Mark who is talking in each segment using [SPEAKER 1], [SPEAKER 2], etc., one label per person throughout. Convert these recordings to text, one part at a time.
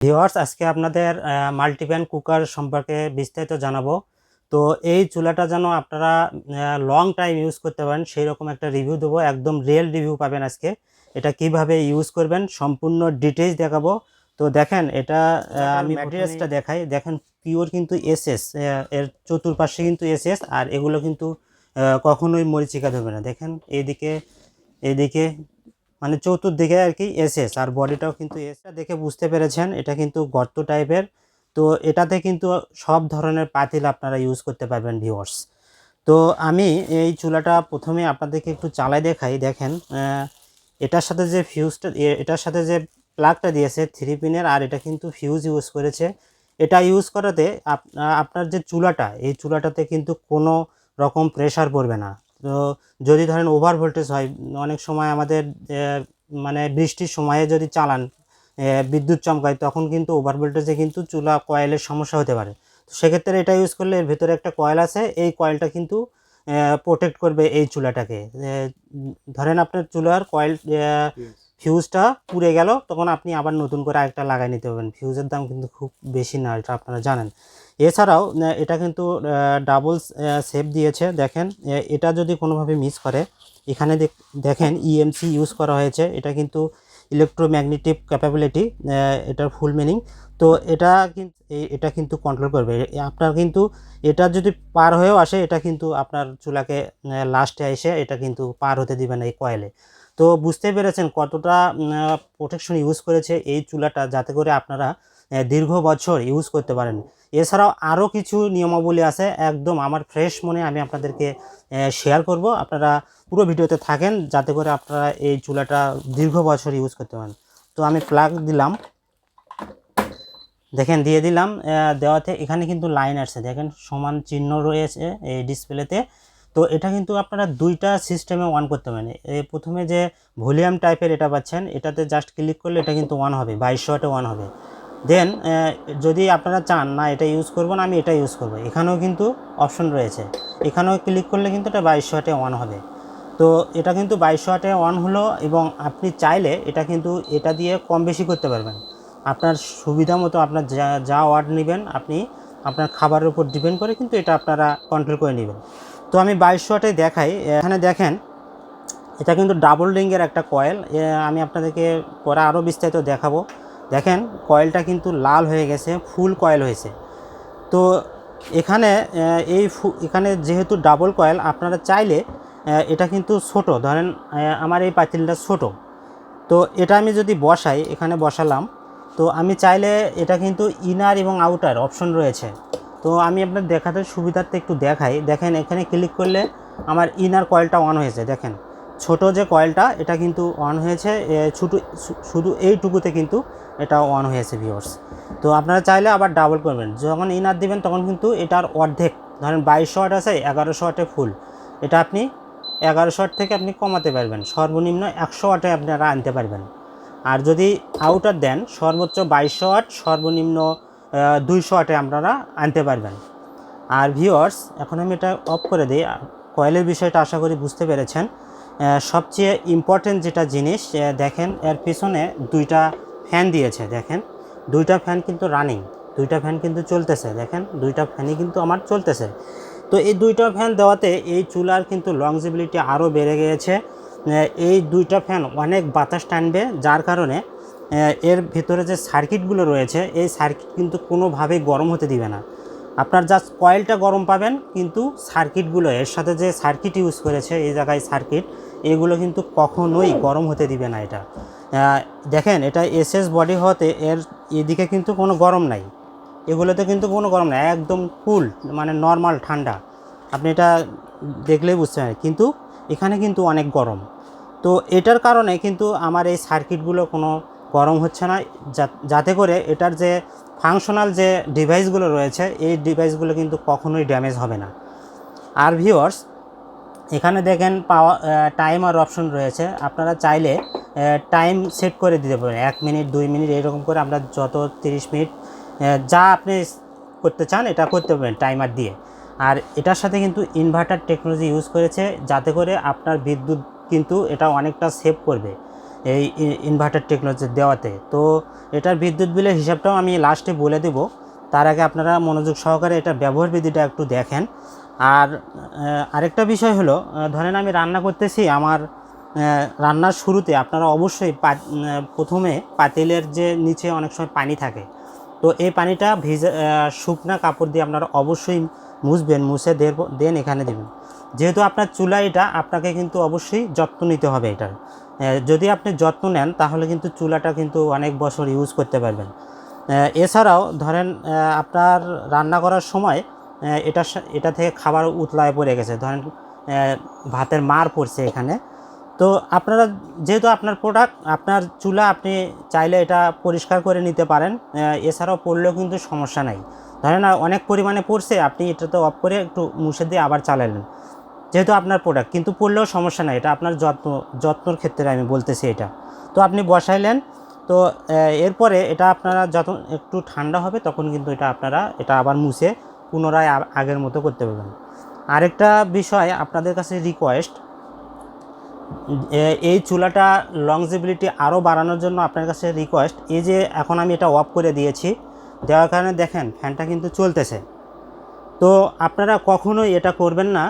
[SPEAKER 1] Viewers আজকে আপনাদের multipan cooker সম্পর্কে বিস্তারিত জানাব। তো এই চুলাটা যেন আপনারা লং টাইম ইউজ করতে পারেন সেই রকম একটা রিভিউ দেবো একদম রিয়েল রিভিউ পাবেন আজকে। এটা কীভাবে ইউজ করবেন সম্পূর্ণ ডিটেলস দেখাবো। তো দেখেন এটা আমি ম্যাটেরিয়ালসটা দেখাই। দেখেন পিওর কিন্তু এসএস এর চতুর্পাশে কিন্তু এসএস আর এগুলো কিন্তু কখনোই মরিচিকা দেবে না। দেখেন এইদিকে এইদিকে মানে চতুর্দিকে আর কি এসএস আর বডিটাও কিন্তু এসটা দেখে বুঝতে পেরেছেন। এটা কিন্তু গর্ত টাইপের তো এটাতে কিন্তু সব ধরনের পাতিল আপনারা ইউজ করতে পারবেন ভিউয়ার্স তো আমি এই চুলাটা প্রথমে আপনাদেরকে একটু চালাই দেখাই। দেখেন এটার সাথে যে ফিউজটা এটার সাথে যে প্লাগটা দিয়েছে থ্রি পিনের আর এটা কিন্তু ফিউজ ইউজ করেছে। এটা ইউজ করাতে আপ- আপনার যে চুলাটা, এই চুলাটাতে কিন্তু কোনো রকম প্রেশার পড়বে না। তো যদি ধরেন ওভার ভোল্টেজ হয়, অনেক সময় আমাদের মানে বৃষ্টির সময়ে যদি চালান বিদ্যুৎ চমকায়, তখন কিন্তু ওভার ভোল্টেজে কিন্তু চুলা কয়েলের সমস্যা হতে পারে। তো সেক্ষেত্রে এটা ইউজ করলে এর ভেতরে একটা কয়েল আছে, এই কয়েলটা কিন্তু প্রোটেক্ট করবে এই চুলাটাকে। ধরেন আপনার চুলার কয়েল ফিউজটা পুড়ে গেল, তখন আপনি আবার নতুন করে আরেকটা লাগাই নিতে পারবেন। ফিউজের দাম কিন্তু খুব বেশি না, এটা আপনারা জানেন। এছাড়াও এটা কিন্তু ডাবল সেপ দিয়েছে, দেখেন। এটা যদি কোনোভাবে মিস করে, এখানে দেখ- দেখেন ইএমসি ইউজ করা হয়েছে। এটা কিন্তু ইলেকট্রোম্যাগনেটিক ক্যাপাবিলিটি এটার ফুল মিনিং তো এটা কিন্তু এটা কিন্তু কন্ট্রোল করবে। আপনার কিন্তু এটা যদি পার হয়েও আসে, এটা কিন্তু আপনার চুলাকে লাস্টে এসে এটা কিন্তু পার হতে দিবে না এই কয়েলে তো বুঝতে পেরেছেন কতটা প্রোটেকশন ইউজ করেছে এই চুলাটা, যাতে করে আপনারা দীর্ঘ বছর ইউজ করতে পারেন। এছাড়াও আরও কিছু নিয়মাবলী আছে, একদম আমার ফ্রেশ মনে আমি আপনাদেরকে শেয়ার করব। আপনারা পুরো ভিডিওতে থাকেন, যাতে করে আপনারা এই চুলাটা দীর্ঘ বছর ইউজ করতে পারেন। তো আমি প্লাগ দিলাম। দেখেন, দিয়ে দিলাম দেওয়াতে এখানে কিন্তু লাইন আসছে। দেখেন, সমান চিহ্ন রয়েছে এই ডিসপ্লেতে তো এটা কিন্তু আপনারা দুইটা সিস্টেমে অন করতে পারেন। প্রথমে যে ভলিউম টাইপের এটা পাচ্ছেন, এটাতে জাস্ট ক্লিক করলে এটা কিন্তু অন হবে বাইশশো ওয়াটে অন হবে। দেন যদি আপনারা চান, না, এটা ইউজ করব না, আমি এটা ইউজ করব। এখানেও কিন্তু অপশন রয়েছে। এখানেও ক্লিক করলে কিন্তু এটা বাইশশো ওয়াটে অন হবে। তো এটা কিন্তু বাইশশো ওয়াটে অন হলো এবং আপনি চাইলে এটা কিন্তু এটা দিয়ে কম বেশি করতে পারবেন। আপনার সুবিধা মতো আপনার যা যা ওয়াট নেবেন, আপনি আপনার খাবারের উপর ডিপেন্ড করে কিন্তু এটা আপনারা কন্ট্রোল করে নেবেন। তো আমি বাইশশো ওয়াটে দেখাই। এখানে দেখেন, এটা কিন্তু ডাবল রিংয়ের একটা কয়েল আমি আপনাদেরকে পরে আরও বিস্তারিত দেখাবো। দেখেন কয়েলটা কিন্তু লাল হয়ে গেছে ফুল কয়েল হয়েছে। তো এখানে এই এখানে যেহেতু ডাবল কয়েল আপনারা চাইলে এটা কিন্তু ছোট ধরেন আমার এই পাতিলটা ছোট। তো এটা আমি যদি বসাই এখানে বসালাম তো আমি চাইলে এটা কিন্তু ইনার এবং আউটার অপশন রয়েছে। তো আমি আপনার দেখাতে সুবিধার্থে একটু দেখাই। দেখেন এখানে ক্লিক করলে আমার ইনার কয়েলটা অন হয়েছে দেখেন। ছোট যে কয়েলটা এটা কিন্তু অন হয়েছে এ, শুধু এইটুকুতে কিন্তু এটা অন হয়েছে ভিওর্স তো আপনারা চাইলে আবার ডাবল করবেন। যখন ইনার দিবেন, তখন কিন্তু এটার অর্ধেক, ধরেন বাইশশো ওয়াট আছে এগারোশো ওয়াটে ফুল এটা আপনি এগারোশো ওয়াট থেকে আপনি কমাতে পারবেন। সর্বনিম্ন একশো ওয়াটে আপনারা আনতে পারবেন। আর যদি আউটার দেন, সর্বোচ্চ বাইশশো ওয়াট সর্বনিম্ন দুইশো ওয়াটে আপনারা আনতে পারবেন। আর ভিওয়ার্স এখন আমি এটা অফ করে দিই। কয়েলের বিষয়টা আশা করি বুঝতে পেরেছেন। সবচেয়ে ইম্পর্টেন্ট যেটা জিনিস দেখেন এর পিছনে দুইটা ফ্যান দিয়েছে, দেখেন। দুইটা ফ্যান কিন্তু রানিং দুইটা ফ্যান কিন্তু চলতেছে, দেখেন। দুইটা ফ্যানই কিন্তু আমার চলতেছে। তো এই দুইটা ফ্যান দেওয়াতে এই চুলার কিন্তু লংজিবিলিটি আরও বেড়ে গিয়েছে। এই দুইটা ফ্যান অনেক বাতাস টানবে, যার কারণে এর ভেতরে যে সার্কিটগুলো রয়েছে, এই সার্কিট কিন্তু কোনোভাবেই গরম হতে দিবে না। আপনার জাস্ট কয়েলটা গরম পাবেন, কিন্তু সার্কিটগুলো এর সাথে যে সার্কিট ইউজ করেছে, এই জায়গায় সার্কিট এগুলো কিন্তু কখনোই গরম হতে দিবে না এটা। দেখেন, এটা এসএস বডি হতে এর এদিকে কিন্তু কোনো গরম নাই। এগুলোতে কিন্তু কোনো গরম নাই, একদম কুল মানে নর্মাল ঠান্ডা। আপনি এটা দেখলেই বুঝতে পারেন কিন্তু এখানে কিন্তু অনেক গরম। তো এটার কারণে কিন্তু আমার এই সার্কিটগুলো কোনো গরম হচ্ছে না। যাতে করে এটার যে ফাংশনাল যে ডিভাইসগুলো রয়েছে, এই ডিভাইসগুলো কিন্তু কখনোই ড্যামেজ হবে না। আর ভিওয়ার্স এখানে দেখেন পাওয়া টাইমার অপশন রয়েছে। আপনারা চাইলে টাইম সেট করে দিতে পারেন। এক মিনিট দুই মিনিট এরকম করে আমরা যত তিরিশ মিনিট যা আপনি করতে চান এটা করতে পারেন টাইমার দিয়ে। আর এটার সাথে কিন্তু ইনভার্টার টেকনোলজি ইউজ করেছে, যাতে করে আপনার বিদ্যুৎ কিন্তু এটা অনেকটা সেভ করবে। এই ইনভার্টার টেকনোলজি দেওয়াতে। তো এটার বিদ্যুৎ বিলের হিসাবটাও আমি লাস্টে বলে দেব। তার আগে আপনারা মনোযোগ সহকারে এটার ব্যবহার বিধিটা একটু দেখেন। আর আরেকটা বিষয় হলো ধরেন আমি রান্না করতেছি আমার রান্নার শুরুতে আপনারা অবশ্যই প্রথমে পাতিলের যে নিচে অনেক সময় পানি থাকে। তো এই পানিটা ভিজে শুকনা কাপড় দিয়ে আপনারা অবশ্যই মুছবেন, মুছে দেন এখানে দেবেন। যেহেতু আপনার চুলা এটা, আপনাকে কিন্তু অবশ্যই যত্ন নিতে হবে এটার। যদি আপনি যত্ন নেন, তাহলে কিন্তু চুলাটা কিন্তু অনেক বছর ইউজ করতে পারবেন। এছাড়াও ধরেন আপনার রান্না করার সময় এটা এটা থেকে খাবার উতলায় পড়ে গেছে। ধরেন ভাতের মার পড়ছে এখানে। তো আপনারা, যেহেতু আপনার প্রোডাক্ট আপনার চুলা আপনি চাইলে এটা পরিষ্কার করে নিতে পারেন। এছাড়াও পড়লেও কিন্তু সমস্যা নাই। ধরেন, অনেক পরিমাণে পড়ছে, আপনি এটাতে অফ করে একটু মুছে দিয়ে আবার চালালেন। যেহেতু আপনার প্রোডাক্ট কিন্তু পড়লেও সমস্যা নাই, এটা আপনার যত্ন, যত্নর ক্ষেত্রে আমি বলতেছি এটা। তো আপনি বসাইলেন, তো এরপরে এটা আপনারা যত একটু ঠান্ডা হবে, তখন কিন্তু এটা আপনারা, এটা আবার মুছে পুনরায় আগের মতো করতে পারবেন। আরেকটা বিষয় আপনাদের কাছে রিকোয়েস্ট এই চুলাটা লংজিবিলিটি আরও বাড়ানোর জন্য আপনার কাছে রিকোয়েস্ট এই যে এখন আমি এটা অফ করে দিয়েছি, দেওয়ার কারণে দেখেন ফ্যানটা কিন্তু চলতেছে। তো আপনারা কখনোই এটা করবেন না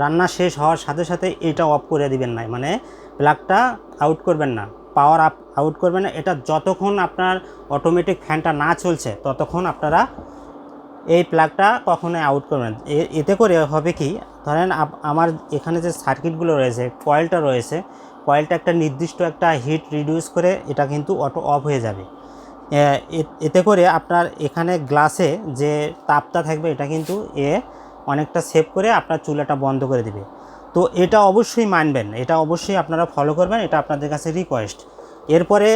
[SPEAKER 1] রান্না শেষ হওয়ার সাথে সাথে এটা অফ করে দিবেন না মানে প্লাগটা আউট করবেন না। পাওয়ার আপ আউট করবেন না। এটা যতক্ষণ আপনার অটোমেটিক ফ্যানটা না চলছে, ততক্ষণ আপনারা এই প্লাগটা কখনোই আউট করবেন এতে করে হবে কি, ধরেন আমার এখানে যে সার্কিটগুলো রয়েছে কয়েলটা রয়েছে কয়েলটা একটা নির্দিষ্ট একটা হিট রিডিউস করে এটা কিন্তু অটো অফ হয়ে যাবে। এতে করে আপনার এখানে গ্লাসে যে তাপটা থাকবে, এটা কিন্তু এ অনেকটা সেভ করে আপনার চুলাটা বন্ধ করে দিবে। তো এটা অবশ্যই মানবেন, এটা অবশ্যই আপনারা ফলো করবেন, এটা আপনাদের কাছে রিকোয়েস্ট এরপরে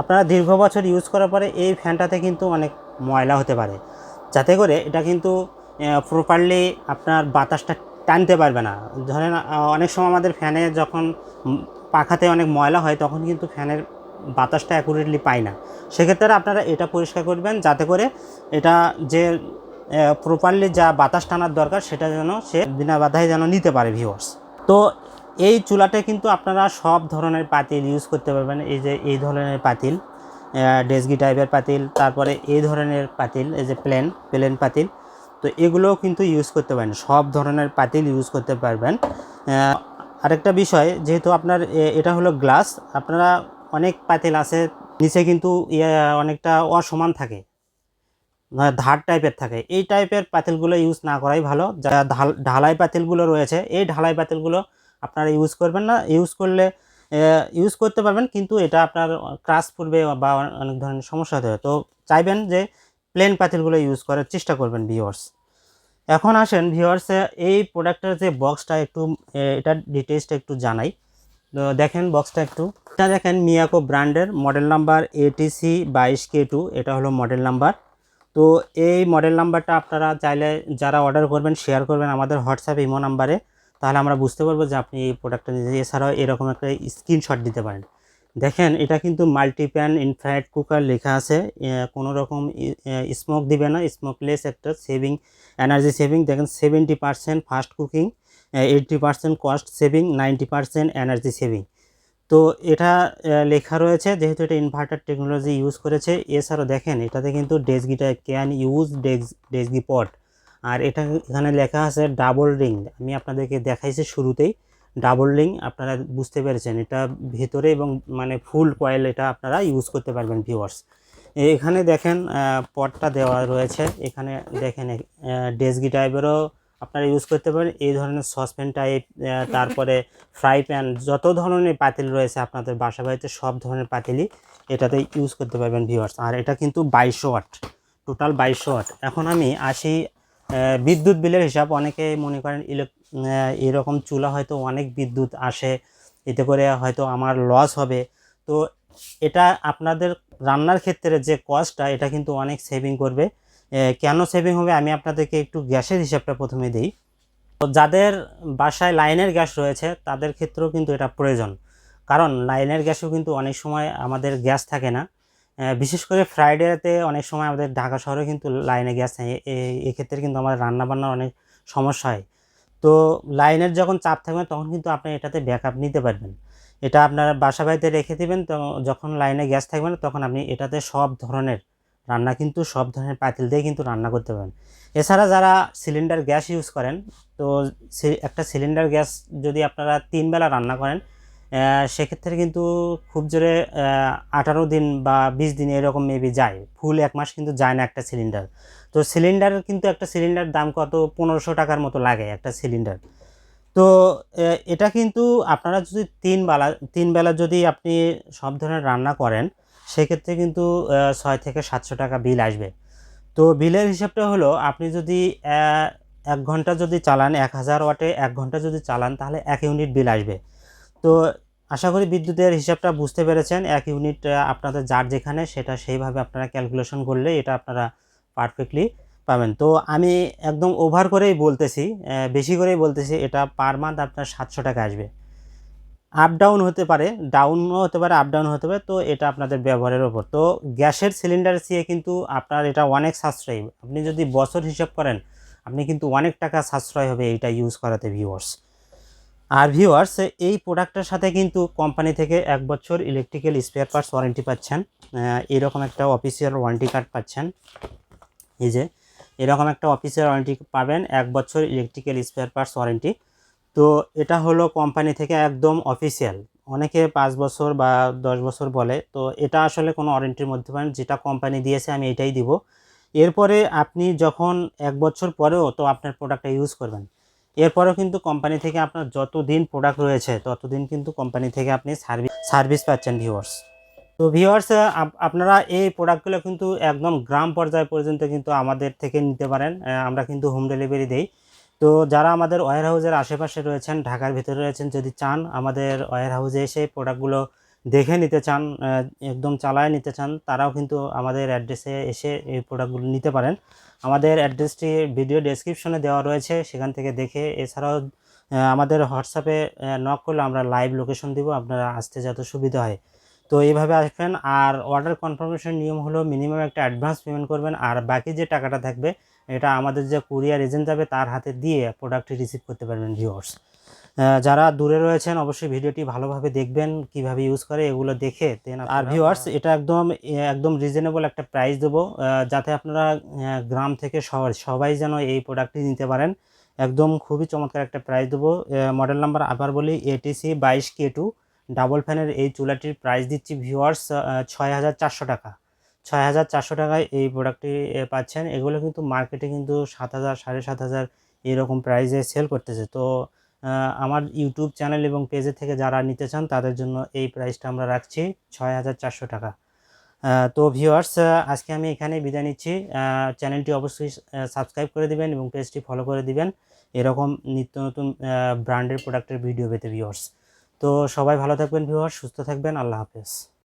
[SPEAKER 1] আপনারা দীর্ঘ বছর ইউজ করার পরে এই ফ্যানটাতে কিন্তু অনেক ময়লা হতে পারে। যাতে করে এটা কিন্তু প্রপারলি আপনার বাতাসটা টানতে পারবে না। ধরেন অনেক সময় আমাদের ফ্যানে যখন পাখাতে অনেক ময়লা হয়, তখন কিন্তু ফ্যানের বাতাসটা অ্যাকুরেটলি পায় না। সেক্ষেত্রে আপনারা এটা পরিষ্কার করবেন, যাতে করে এটা যে প্রপারলি যা বাতাস টানার দরকার সেটা যেন সে বিনা বাধায় যেন নিতে পারে ভিউয়ার্স তো এই চুলাটা কিন্তু আপনারা সব ধরনের পাতিল ইউজ করতে পারবেন। এই যে, এই ধরনের পাতিল ডেসগি টাইপের পাতিল, তারপরে এই ধরনের পাতিল, এই যে প্লেন প্লেন পাতিল, তো এগুলোও কিন্তু ইউজ করতে পারেন। সব ধরনের পাতিল ইউজ করতে পারবেন। আরেকটা বিষয়, যেহেতু আপনার এটা হলো গ্লাস আপনারা অনেক পাতিল আছে, নিচে কিন্তু অনেকটা অসমান থাকে। ধার টাইপের থাকে। এই টাইপের পাতিলগুলো ইউজ না করাই ভালো। যা ঢাল- ঢালাই পাতিলগুলো রয়েছে, এই ঢালাই পাতিলগুলো আপনারা ইউজ করবেন না। ইউজ করলে ইউজ করতে পারবেন, কিন্তু এটা আপনার ক্রাশ পড়বে বা অনেক ধরনের সমস্যা হতে তো চাইবেন যে প্লেন পাতিলগুলো ইউজ করার চেষ্টা করবেন ভিওয়ার্স এখন আসেন ভিওয়ার্স এই প্রোডাক্টের যে বক্সটা একটু এটার ডিটেলসটা একটু জানাই। তো দেখেন বক্সটা একটু। এটা দেখেন মিয়াকো ব্র্যান্ডের মডেল নাম্বার এটিসি বাইশ কে টু এটা হলো মডেল নাম্বার তো এই মডেল নাম্বারটা আপনারা চাইলে যারা অর্ডার করবেন শেয়ার করবেন আমাদের হোয়াটসঅ্যাপ ইমো নাম্বারে তাহলে আমরা বুঝতে পারব যে আপনি এই প্রোডাক্টটা নিয়ে এছাড়াও এরকম একটা স্ক্রিনশট দিতে পারেন। দেখেন, এটা কিন্তু মাল্টিপ্যান ইনফ্রাইড কুকার লেখা আছে। কোনো রকম স্মোক দিবে না। স্মোকলেস একটা সেভিং এনার্জি সেভিং দেখেন seventy percent fast cooking eighty percent cost saving ninety percent energy saving তো এটা লেখা রয়েছে, যেহেতু এটা ইনভার্টার টেকনোলজি ইউজ করেছে, এছাড়াও দেখেন, এটাতে কিন্তু ডেসগিটা ক্যান ইউজ ডেস ডেসগি পট আর এটা এখানে লেখা আছে ডাবল রিং আমি আপনাদেরকে দেখাইছি শুরুতেই ডাবল রিং আপনারা বুঝতে পেরেছেন, এটা ভেতরে এবং মানে ফুল কয়েল এটা আপনারা ইউজ করতে পারবেন ভিউয়ার্স এখানে দেখেন পটটা দেওয়া রয়েছে, এখানে দেখেন ডেসগি টাইপেরও আপনারা ইউজ করতে পারেন। এই ধরনের সসপ্যান টাইপ তারপরে ফ্রাই প্যান যত ধরনের পাতিল রয়েছে আপনাদের বাসা বাড়িতে, সব ধরনের পাতিলই এটাতে ইউজ করতে পারবেন ভিউয়ার্স আর এটা কিন্তু বাইশশো ওয়াট টোটাল বাইশশো ওয়াট এখন আমি আসি বিদ্যুৎ বিলের হিসাব। অনেকে মনে করেন ইলেক এরকম চুলা হয়তো অনেক বিদ্যুৎ আসে, এতে করে হয়তো আমার লস হবে। তো এটা আপনাদের রান্নার ক্ষেত্রে যে কস্টটা এটা কিন্তু অনেক সেভিং করবে। কেন সেভিং হবে আমি আপনাদেরকে একটু গ্যাসের হিসাবটা প্রথমে দিই। তো যাদের বাসায় লাইনের গ্যাস রয়েছে, তাদের ক্ষেত্রেও কিন্তু এটা প্রয়োজন। কারণ লাইনের গ্যাসও কিন্তু অনেক সময় আমাদের গ্যাস থাকে না। বিশেষ করে ফ্রাইডেতে অনেক সময় আমাদের ঢাকা শহরে কিন্তু লাইনে গ্যাস নেই। এক্ষেত্রে কিন্তু আমাদের রান্নাবান্নার অনেক সমস্যা হয়। তো লাইনের যখন চাপ থাকবে, তখন কিন্তু আপনি এটাতে ব্যাকআপ নিতে পারবেন। এটা আপনার বাসা বাড়িতে রেখে দেবেন, তো যখন লাইনে গ্যাস থাকবে না, তখন আপনি এটাতে সব ধরনের রান্না কিন্তু সব ধরনের পাতিল দিয়ে কিন্তু রান্না করতে পারেন। এছাড়া যারা সিলিন্ডার গ্যাস ইউজ করেন, তো একটা সিলিন্ডার গ্যাস যদি আপনারা তিন বেলা রান্না করেন সেক্ষেত্রে কিন্তু খুব জোরে আঠারো দিন বা বিশ দিন এরকম মেবি যায়। ফুল এক মাস কিন্তু যায় না একটা সিলিন্ডার তো সিলিন্ডার কিন্তু একটা সিলিন্ডার দাম কত? পনেরোশো টাকার মতো লাগে একটা সিলিন্ডার তো এটা কিন্তু আপনারা যদি তিন বেলা তিন বেলা যদি আপনি সব ধরনের রান্না করেন সেক্ষেত্রে কিন্তু ছয় থেকে সাতশো টাকা বিল আসবে। তো বিলের হিসাবটা হলো, আপনি যদি এক ঘণ্টা যদি চালান, এক হাজার ওয়াটে এক ঘণ্টা যদি চালান, তাহলে এক ইউনিট বিল আসবে। তো আশা করি বিদ্যুতের হিসাবটা বুঝতে পেরেছেন। এক ইউনিট আপনাদের যার যেখানে, সেটা সেইভাবে আপনারা ক্যালকুলেশন করলে এটা আপনারা পারফেক্টলি পাবেন। তো আমি একদম ওভার করেই বলতেছি বেশি করেই বলতেছি, এটা পার মান্থ আপনার সাতশো টাকা আসবে। আপ ডাউন হতে পারে ডাউনও হতে পারে আপ ডাউন হতে পারে, তো এটা আপনাদের ব্যবহারের ওপর তো গ্যাসের সিলিন্ডার চেয়ে কিন্তু আপনার এটা অনেক সাশ্রয়ী। আপনি যদি বছর হিসাব করেন, আপনি কিন্তু অনেক টাকা সাশ্রয় হবে এইটা ইউজ করাতে ভিউয়ার্স আর ভিউয়ার্স এই প্রোডাক্টের সাথে কিন্তু কোম্পানি থেকে এক বছর ইলেকট্রিক্যাল স্পেয়ার পার্টস ওয়ারেন্টি পাচ্ছেন। এরকম একটা অফিসিয়াল ওয়ারেন্টি কার্ড পাচ্ছেন। এই যে, এরকম একটা অফিসিয়াল ওয়ারেন্টি পাবেন, এক বছর ইলেকট্রিক্যাল স্পেয়ার পার্টস ওয়ারেন্টি তো এটা হলো কোম্পানি থেকে একদম অফিসিয়াল অনেকে পাঁচ বছর বা দশ বছর বলে, তো এটা আসলে কোনো ওয়ারেন্টির মধ্যে পারেন যেটা কোম্পানি দিয়েছে, আমি এটাই দিব। এরপরে আপনি যখন এক বছর পরেও তো আপনার প্রোডাক্টটা ইউজ করবেন, এরপরেও কিন্তু কোম্পানি থেকে আপনার যত দিন প্রোডাক্ট রয়েছে, ততদিন কিন্তু কোম্পানি থেকে আপনি সার্ভিস সার্ভিস পাচ্ছেন ভিউয়ার্স তো ভিউয়ার্স আপনারা এই প্রোডাক্টগুলো কিন্তু একদম গ্রাম পর্যায় পর্যন্ত কিন্তু আমাদের থেকে নিতে পারেন। আমরা কিন্তু হোম ডেলিভারি দেই। তো যারা আমাদের ওয়ার হাউসের আশেপাশে রয়েছেন, ঢাকার ভিতরে রয়েছেন, যদি চান আমাদের ওয়ার হাউসে এসে প্রোডাক্টগুলো দেখে নিতে চান একদম চালায় নিতে চান, তারাও কিন্তু আমাদের অ্যাড্রেসে এসে এই প্রোডাক্টগুলো নিতে পারেন। আমাদের অ্যাড্রেসটি ভিডিও ডেসক্রিপশনে দেওয়া রয়েছে, সেখান থেকে দেখে এছাড়াও আমাদের হোয়াটসঅ্যাপে নক করলে আমরা লাইভ লোকেশন দিব, আপনারা আসতে যত সুবিধা হয়। তো এইভাবে আসবেন, আর অর্ডার কনফার্মেশন নিয়ম হলো মিনিমাম একটা অ্যাডভান্স পেমেন্ট করবেন, আর বাকি যে টাকাটা থাকবে এটা আমাদের যে কুরিয়ার এজেন্ট যাবে তার হাতে দিয়ে প্রোডাক্টটি রিসিভ করতে পারবেন ভিউয়ার্স যারা দূরে রয়েছেন অবশ্যই ভিডিওটি ভালোভাবে দেখবেন কীভাবে ইউজ করে এগুলো দেখে দেন আর ভিউয়ার্স এটা একদম একদম রিজনেবল একটা প্রাইস দেবো যাতে আপনারা গ্রাম থেকে শহর সবাই যেন এই প্রোডাক্টটি নিতে পারেন। একদম খুবই চমৎকার একটা প্রাইস দেবো। মডেল নাম্বার আবার বলি এটিসি বাইশ কে টু ডাবল ফ্যানের এই চুলাটির প্রাইস দিচ্ছি ভিউয়ার্স ছয় হাজার চারশো টাকা। ছয় হাজার চারশো টাকায় এই প্রোডাক্টটি পাচ্ছেন। এগুলো কিন্তু মার্কেটে কিন্তু সাত হাজার, সাড়ে সাত হাজার এরকম প্রাইসে সেল করতেছে। তো আমার ইউটিউব চ্যানেল এবং পেজে থেকে যারা নিতে চান, তাদের জন্য এই প্রাইসটা আমরা রাখছি ছয় হাজার চারশো টাকা। তো ভিউয়ার্স আজকে আমি এখানে বিদায় নিচ্ছি। চ্যানেলটি অবশ্যই সাবস্ক্রাইব করে দিবেন এবং পেজটি ফলো করে দিবেন। এরকম নিত্য নতুন ব্র্যান্ডের প্রোডাক্টের ভিডিও পেতে ভিউয়ার্স তো সবাই ভালো থাকবেন ভিউয়ার্স সুস্থ থাকবেন। আল্লাহ হাফেজ।